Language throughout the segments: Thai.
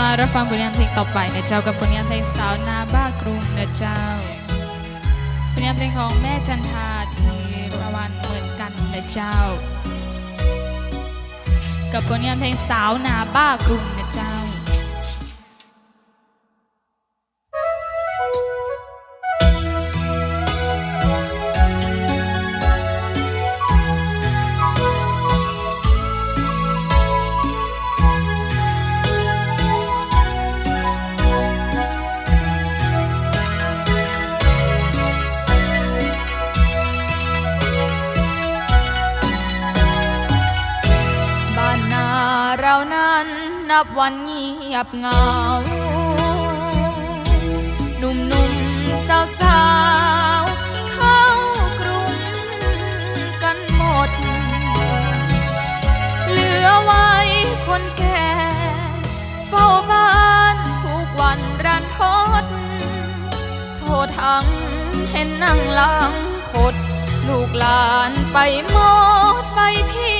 มารับฟังผลงานเพลงต่อไปนะเจ้ากับผลงานเพลงสาวนาบ้ากรุงนะเจ้าผลงานเพลงของแม่จันทาทีรวันเหมือนกันนะเจ้า กับผลงานเพลงสาวนาบ้ากรุงนะเจ้า นับวันเงียบเหงา หนุ่มๆสาวๆเข้ากรุงกันหมด เหลือไว้คนแก่ เฝ้าบ้านทุกวันรันทดโทษทั้งเห็นนั่งหลังคด ลูกหลานไปหมดไปพี่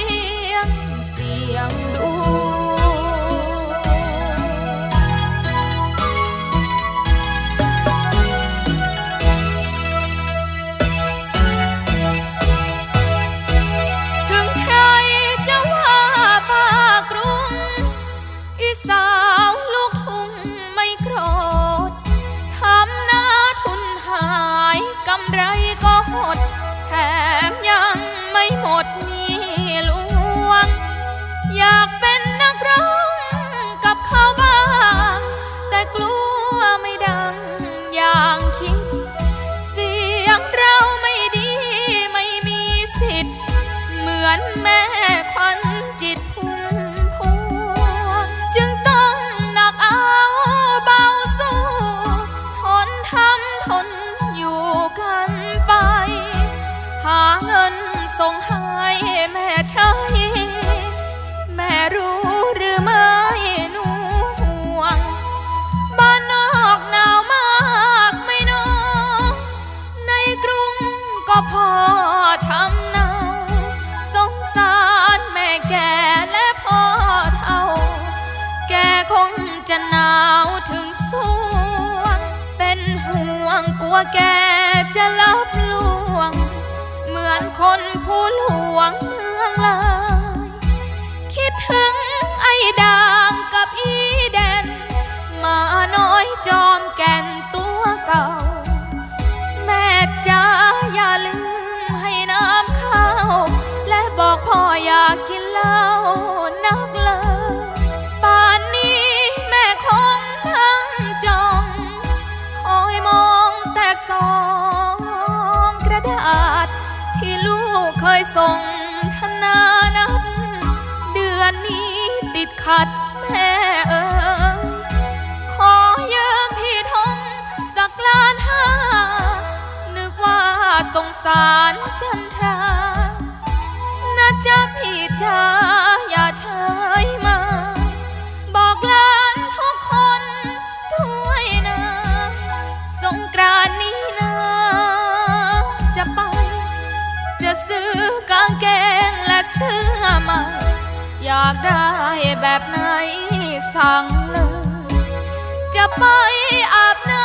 รู้หรือไม่หนูห่วง บ้านนอกหนาวมากไม่น้อยในกรุงก็พอทำเนาสงสารแม่แก่และพ่อเท่า แกคงจะหนาวถึงสวง เป็นห่วงกลัวแกจะลับลวง เหมือนคนผู้หลวงเมืองลย คิดถึงไอ้ด่างกับอีแดนมาน้อยจอมแก่นตัวเก่า แม่จ้าอย่าลืมให้น้ำข้าว และบอกพ่ออยากกินเหล้านักเลยป่านนี้แม่คงทั้งจองคอยมองแต่สองกระดาษ ที่ลูกเคยส่งธนานัดเดือน ติดขัดแม่เอ๋ยขอยืมพี่ทงสักล้านห้า นึกว่าสงสารจันทรานะจ๊ะพี่จ๋าอย่าเฉยมา บอกหลานทุกคนด้วยนะ สงกรานนี้นะ จะไป จะซื้อกางเกงและเสื้อใหม่ อยากได้แบบไหนสั่งเลย จะไปอาบน้